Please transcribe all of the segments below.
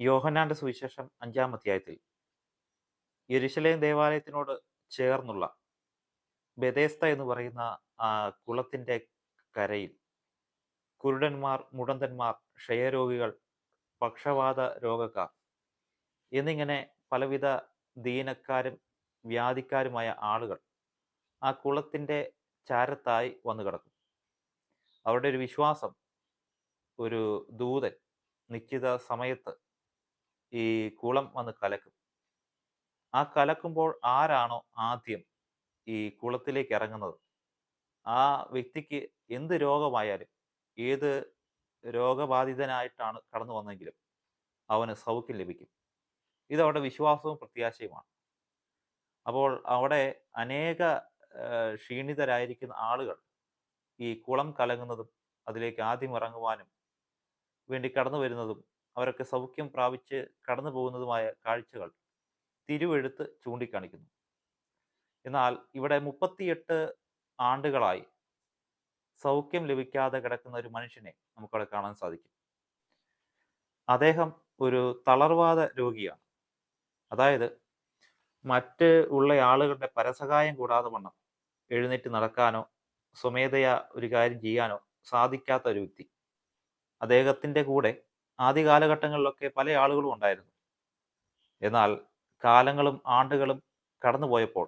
യോഹന്നാന്റെ സുവിശേഷം അഞ്ചാം അധ്യായത്തിൽ യരിശലേം ദേവാലയത്തിനോട് ചേർന്നുള്ള ബെതേസ്ത എന്ന് പറയുന്ന ആ കുളത്തിന്റെ കരയിൽ കുരുടന്മാർ മുടന്തന്മാർ ക്ഷയരോഗികൾ പക്ഷവാത രോഗക്കാർ എന്നിങ്ങനെ പലവിധ ദീനക്കാരും വ്യാധിക്കാരുമായ ആളുകൾ ആ കുളത്തിന്റെ ചാരത്തായി വന്നു കിടക്കും. അവരുടെ ഒരു വിശ്വാസം ഒരു ദൂതൻ നിശ്ചിത സമയത്ത് ഈ കുളം വന്ന് കലക്കും. ആ കലക്കുമ്പോൾ ആരാണോ ആദ്യം ഈ കുളത്തിലേക്ക് ഇറങ്ങുന്നത്? ആ വ്യക്തിക്ക് എന്ത് രോഗമായാലും ഏത് രോഗബാധിതനായിട്ടാണ് കടന്നു വന്നെങ്കിലും അവന് സൗഖ്യം ലഭിക്കും. ഇത് അവരുടെ വിശ്വാസവും പ്രത്യാശയുമാണ്. അപ്പോൾ അവിടെ അനേക ക്ഷീണിതരായിരിക്കുന്ന ആളുകൾ ഈ കുളം കലങ്ങുന്നതും അതിലേക്ക് ആദ്യം ഇറങ്ങുവാനും വേണ്ടി കടന്നു വരുന്നതും അവരൊക്കെ സൗഖ്യം പ്രാപിച്ച് കടന്നു പോകുന്നതുമായ കാഴ്ചകൾ തിരുവെഴുത്ത് ചൂണ്ടിക്കാണിക്കുന്നു. എന്നാൽ ഇവിടെ മുപ്പത്തിയെട്ട് ആണ്ടുകളായി സൗഖ്യം ലഭിക്കാതെ കിടക്കുന്ന ഒരു മനുഷ്യനെ നമുക്കവിടെ കാണാൻ സാധിക്കും. അദ്ദേഹം ഒരു തളർവാദ രോഗിയാണ്. അതായത് മറ്റ് ഉള്ള ആളുകളുടെ പരസഹായം കൂടാതെ വണ്ണം എഴുന്നേറ്റ് നടക്കാനോ സ്വമേധയാ ഒരു കാര്യം ചെയ്യാനോ സാധിക്കാത്ത ഒരു വ്യക്തി. അദ്ദേഹത്തിന്റെ കൂടെ ആദ്യ കാലഘട്ടങ്ങളിലൊക്കെ പല ആളുകളും ഉണ്ടായിരുന്നു. എന്നാൽ കാലങ്ങളും ആണ്ടുകളും കടന്നുപോയപ്പോൾ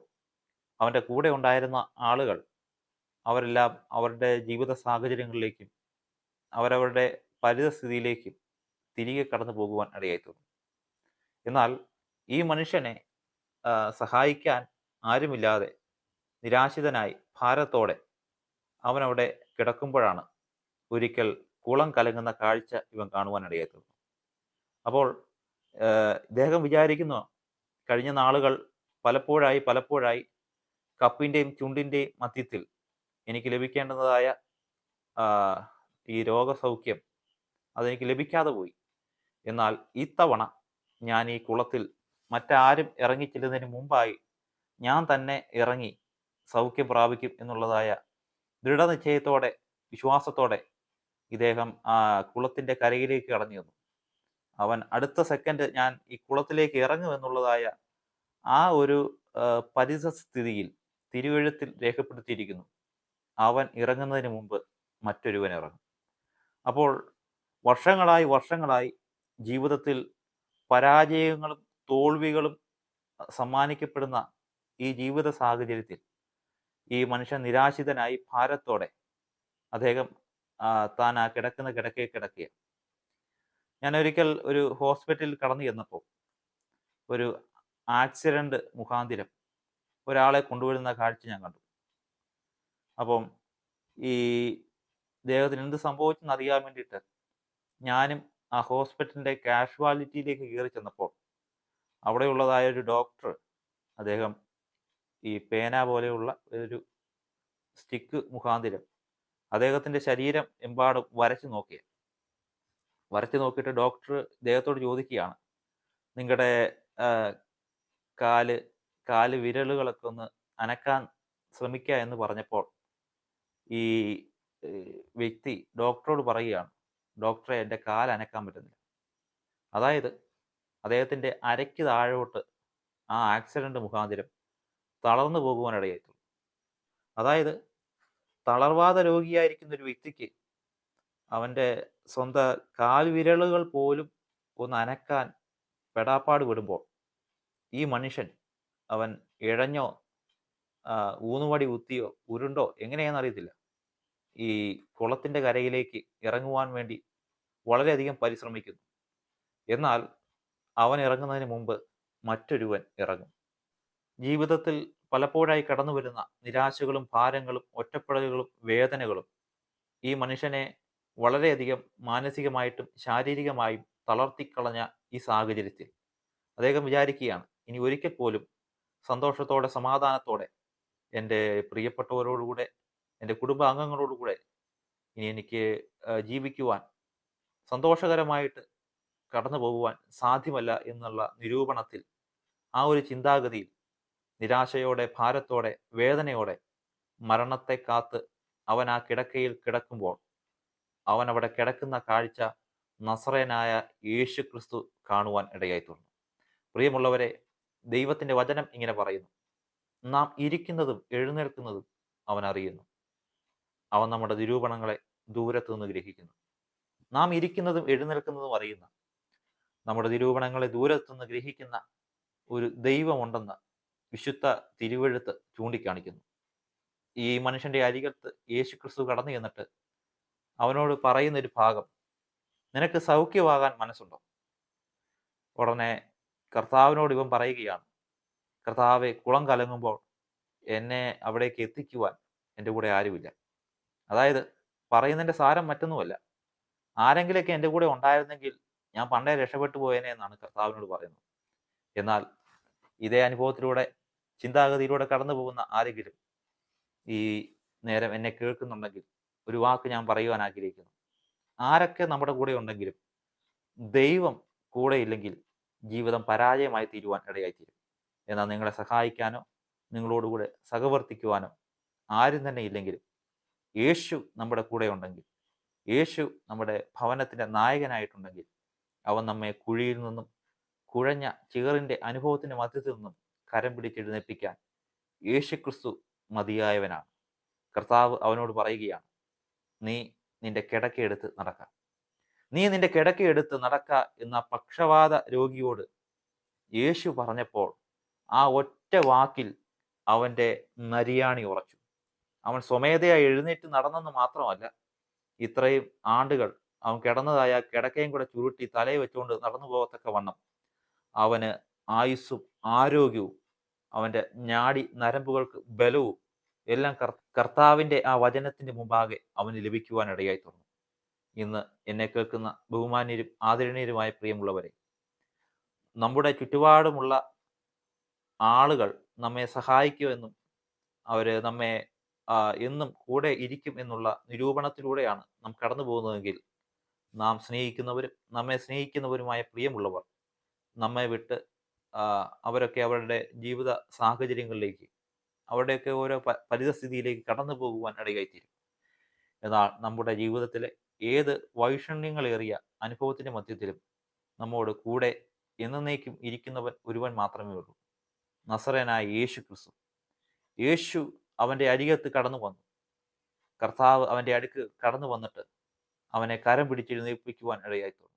അവന്റെ കൂടെ ഉണ്ടായിരുന്ന ആളുകൾ അവരെല്ലാം അവരുടെ ജീവിത സാഹചര്യങ്ങളിലേക്കും അവരവരുടെ പരിതസ്ഥിതിയിലേക്കും തിരികെ കടന്നു പോകുവാൻ ഇടയായിത്തുന്നു എന്നാൽ ഈ മനുഷ്യനെ സഹായിക്കാൻ ആരുമില്ലാതെ നിരാശിതനായി ഭാരത്തോടെ അവനവിടെ കിടക്കുമ്പോഴാണ് ഒരിക്കൽ കുളം കലങ്ങുന്ന കാഴ്ച ഇവൻ കാണുവാൻ തീർന്നു അപ്പോൾ ഇദ്ദേഹം വിചാരിക്കുന്നു കഴിഞ്ഞ നാളുകൾ പലപ്പോഴായി പലപ്പോഴായി കപ്പിന്റെയും ചുണ്ടിന്റെയും മധ്യത്തിൽ എനിക്ക് ലഭിക്കേണ്ടതായ ഈ രോഗസൗഖ്യം അതെനിക്ക് ലഭിക്കാതെ പോയി. എന്നാൽ ഇത്തവണ ഞാൻ ഈ കുളത്തിൽ മറ്റാരും ഇറങ്ങിച്ചെല്ലുന്നതിന് മുമ്പായി ഞാൻ തന്നെ ഇറങ്ങി സൗഖ്യം പ്രാപിക്കും എന്നുള്ളതായ ദൃഢനിശ്ചയത്തോടെ വിശ്വാസത്തോടെ ഇദ്ദേഹം ആ കുളത്തിന്റെ കരയിലേക്ക് കടന്നു ചെന്നു. അവൻ അടുത്ത സെക്കൻഡ് ഞാൻ ഈ കുളത്തിലേക്ക് ഇറങ്ങും എന്നുള്ളതായ ആ ഒരു പരിസസ്ഥിതിയിൽ തിരുവഴുത്തിൽ രേഖപ്പെടുത്തിയിരിക്കുന്നു. അവൻ ഇറങ്ങുന്നതിന് മുമ്പ് മറ്റൊരുവൻ ഇറങ്ങും. അപ്പോൾ വർഷങ്ങളായി വർഷങ്ങളായി ജീവിതത്തിൽ പരാജയങ്ങളും തോൽവികളും സമ്മാനിക്കപ്പെടുന്ന ഈ ജീവിത സാഹചര്യത്തിൽ ഈ മനുഷ്യൻ നിരാശിതനായി ഭാരത്തോടെ അദ്ദേഹം താൻ ആ കിടക്കുന്ന കിടക്കേ. കിടക്കുക ഞാൻ ഒരിക്കൽ ഒരു ഹോസ്പിറ്റലിൽ കടന്നു ചെന്നപ്പോൾ ഒരു ആക്സിഡന്റ് മുഖാന്തിരം ഒരാളെ കൊണ്ടുവരുന്ന കാഴ്ച ഞാൻ കണ്ടു. അപ്പം ഈ ദേഹത്തിന് എന്ത് സംഭവിച്ചെന്ന് അറിയാൻ വേണ്ടിയിട്ട് ഞാനും ആ ഹോസ്പിറ്റലിന്റെ കാഷ്വാലിറ്റിയിലേക്ക് കയറി ചെന്നപ്പോൾ അവിടെയുള്ളതായ ഒരു ഡോക്ടർ അദ്ദേഹം ഈ പേന പോലെയുള്ള ഒരു സ്റ്റിക്ക് മുഖാന്തിരം അദ്ദേഹത്തിന്റെ ശരീരം എമ്പാടും വരച്ചു നോക്കിയ വരച്ചു നോക്കിയിട്ട് ഡോക്ടർ ഇദ്ദേഹത്തോട് ചോദിക്കുകയാണ് നിങ്ങളുടെ കാൽ കാൽ വിരലുകളൊക്കെ ഒന്ന് അനക്കാൻ ശ്രമിക്കുക എന്ന് പറഞ്ഞപ്പോൾ ഈ വ്യക്തി ഡോക്ടറോട് പറയുകയാണ് ഡോക്ടറെ എന്റെ കാൽ അനക്കാൻ പറ്റുന്നില്ല അതായത് അദ്ദേഹത്തിന്റെ അരയ്ക്ക് താഴോട്ട് ആ ആക്സിഡന്റ് മുഖാന്തിരം തളർന്നു പോകുവാനിടയായിട്ടുള്ളൂ. അതായത് തളർവാദ രോഗിയായിരിക്കുന്ന ഒരു വ്യക്തിക്ക് അവന്റെ സ്വന്തം കാൽവിരലുകൾ പോലും ഒന്ന് അനക്കാൻ പെടാപ്പാട് വിടുമ്പോൾ ഈ മനുഷ്യൻ അവൻ ഇഴഞ്ഞോ ഊന്നുവടി കുത്തിയോ ഉരുണ്ടോ എങ്ങനെയാണെന്ന് അറിയത്തില്ല. ഈ കുളത്തിന്റെ കരയിലേക്ക് ഇറങ്ങുവാൻ വേണ്ടി വളരെയധികം പരിശ്രമിക്കുന്നു. എന്നാൽ അവൻ ഇറങ്ങുന്നതിന് മുമ്പ് മറ്റൊരുവൻ ഇറങ്ങും. ജീവിതത്തിൽ പലപ്പോഴായി കടന്നു വരുന്ന നിരാശകളും ഭാരങ്ങളും ഒറ്റപ്പെടലുകളും വേദനകളും ഈ മനുഷ്യനെ വളരെയധികം മാനസികമായിട്ടും ശാരീരികമായും തളർത്തിക്കളഞ്ഞ ഈ സാഹചര്യത്തിൽ. അദ്ദേഹം വിചാരിക്കുകയാണ് ഇനി ഒരിക്കൽ പോലും സന്തോഷത്തോടെ സമാധാനത്തോടെ എന്റെ പ്രിയപ്പെട്ടവരോടുകൂടെ എന്റെ കുടുംബാംഗങ്ങളോടുകൂടെ ഇനി എനിക്ക് ജീവിക്കുവാൻ സന്തോഷകരമായിട്ട് കടന്നു പോകുവാൻ സാധ്യമല്ല എന്നുള്ള നിരൂപണത്തിൽ ആ ഒരു ചിന്താഗതിയിൽ നിരാശയോടെ ഭാരത്തോടെ വേദനയോടെ മരണത്തെ കാത്ത് അവൻ ആ കിടക്കയിൽ കിടക്കുമ്പോൾ അവൻ അവിടെ കിടക്കുന്ന കാഴ്ച നസറേനായ യേശു ക്രിസ്തു കാണുവാൻ ഇടയായി തീർന്നു. പ്രിയമുള്ളവരെ ദൈവത്തിന്റെ വചനം ഇങ്ങനെ പറയുന്നു. നാം ഇരിക്കുന്നതും എഴുന്നേൽക്കുന്നതും അവൻ അറിയുന്നു. അവൻ നമ്മുടെ നിരൂപണങ്ങളെ ദൂരത്തു നിന്ന് ഗ്രഹിക്കുന്നു. നാം ഇരിക്കുന്നതും എഴുന്നേൽക്കുന്നതും അറിയുന്ന നമ്മുടെ നിരൂപണങ്ങളെ ദൂരത്തു നിന്ന് ഗ്രഹിക്കുന്ന ഒരു ദൈവമുണ്ടെന്ന് വിശുദ്ധ തിരുവെഴുത്ത് ചൂണ്ടിക്കാണിക്കുന്നു. ഈ മനുഷ്യന്റെ അരികത്ത് യേശു ക്രിസ്തു കടന്നു ചെന്നിട്ട് അവനോട് പറയുന്ന ഒരു ഭാഗം നിനക്ക് സൗഖ്യമാകാൻ മനസ്സുണ്ടോ? ഉടനെ കർത്താവിനോട് ഇവൻ പറയുകയാണ് കർത്താവെ കുളം കലങ്ങുമ്പോൾ എന്നെ അവിടേക്ക് എത്തിക്കുവാൻ എന്റെ കൂടെ ആരുമില്ല. അതായത് പറയുന്നതിന്റെ സാരം മറ്റൊന്നുമല്ല. ആരെങ്കിലൊക്കെ എന്റെ കൂടെ ഉണ്ടായിരുന്നെങ്കിൽ ഞാൻ പണ്ടേ രക്ഷപ്പെട്ടു പോയേനെ എന്നാണ് കർത്താവിനോട് പറയുന്നത്. എന്നാൽ ഇതേ അനുഭവത്തിലൂടെ ചിന്താഗതിയിലൂടെ കടന്നു പോകുന്ന ആരെങ്കിലും ഈ നേരം എന്നെ കേൾക്കുന്നുണ്ടെങ്കിൽ ഒരു വാക്ക് ഞാൻ പറയുവാൻ ആഗ്രഹിക്കുന്നു. ആരൊക്കെ നമ്മുടെ കൂടെ ഉണ്ടെങ്കിലും ദൈവം കൂടെ ഇല്ലെങ്കിൽ ജീവിതം പരാജയമായി തീരുവാൻ ഇടയായിത്തീരും. എന്നാൽ നിങ്ങളെ സഹായിക്കാനോ നിങ്ങളോടുകൂടെ സഹവർത്തിക്കുവാനോ ആരും തന്നെ ഇല്ലെങ്കിലും യേശു നമ്മുടെ കൂടെ ഉണ്ടെങ്കിൽ യേശു നമ്മുടെ ഭവനത്തിന്റെ നായകനായിട്ടുണ്ടെങ്കിൽ അവൻ നമ്മെ കുഴിയിൽ നിന്നും കുഴഞ്ഞ ചികറിന്റെ അനുഭവത്തിന്റെ മധ്യത്തിൽ നിന്നും കരം പിടിച്ചെഴുന്നേൽപ്പിക്കാൻ യേശു ക്രിസ്തു മതിയായവനാണ്. കർത്താവ് അവനോട് പറയുകയാണ് നീ നിന്റെ കിടക്കയെടുത്ത് നടക്ക. നീ നിന്റെ കിടക്കയെടുത്ത് നടക്ക എന്ന പക്ഷവാത രോഗിയോട് യേശു പറഞ്ഞപ്പോൾ ആ ഒറ്റ വാക്കിൽ അവന്റെ നരിയാണി ഉറച്ചു. അവൻ സ്വമേധയായി എഴുന്നേറ്റ് നടന്നെന്ന് മാത്രമല്ല ഇത്രയും ആണ്ടുകൾ അവൻ കിടന്നതായ കിടക്കയും കൂടെ ചുരുട്ടി തലയിൽ വെച്ചുകൊണ്ട് നടന്നു പോകത്തക്ക വണ്ണം അവന് ആയുസ്സും ആരോഗ്യവും അവന്റെ ഞാടി നരമ്പുകൾക്ക് ബലവും എല്ലാം കർ കർത്താവിന്റെ ആ വചനത്തിന്റെ മുമ്പാകെ അവന് ലഭിക്കുവാൻ ഇടയായി തീർന്നു ഇന്ന് എന്നെ കേൾക്കുന്ന ബഹുമാന്യരും ആദരണീയരുമായ പ്രിയമുള്ളവരെ നമ്മുടെ ചുറ്റുപാടുമുള്ള ആളുകൾ നമ്മെ സഹായിക്കുമെന്നും അവർ നമ്മെ എന്നും കൂടെ ഇരിക്കും എന്നുള്ള നിരൂപണത്തിലൂടെയാണ് നാം കടന്നു പോകുന്നതെങ്കിൽ നാം സ്നേഹിക്കുന്നവരും നമ്മെ സ്നേഹിക്കുന്നവരുമായ പ്രിയമുള്ളവർ നമ്മെ വിട്ട് അവരൊക്കെ അവരുടെ ജീവിത സാഹചര്യങ്ങളിലേക്ക് അവരുടെയൊക്കെ ഓരോ പരിതസ്ഥിതിയിലേക്ക് കടന്നു പോകുവാൻ ഇടയായിത്തീരും. എന്നാൽ നമ്മുടെ ജീവിതത്തിലെ ഏത് വൈഷണ്യങ്ങളേറിയ അനുഭവത്തിന്റെ മധ്യത്തിലും നമ്മോട് കൂടെ എന്നേക്കും ഇരിക്കുന്നവൻ ഒരുവൻ മാത്രമേ ഉള്ളൂ. നസറനായ യേശു ക്രിസ്തു യേശു അവന്റെ അരികത്ത് കടന്നു വന്നു. കർത്താവ് അവന്റെ അടുക്ക് കടന്നു വന്നിട്ട് അവനെ കരം പിടിച്ചെഴുന്നേൽപ്പിക്കുവാൻ ഇടയായിത്തോളൂ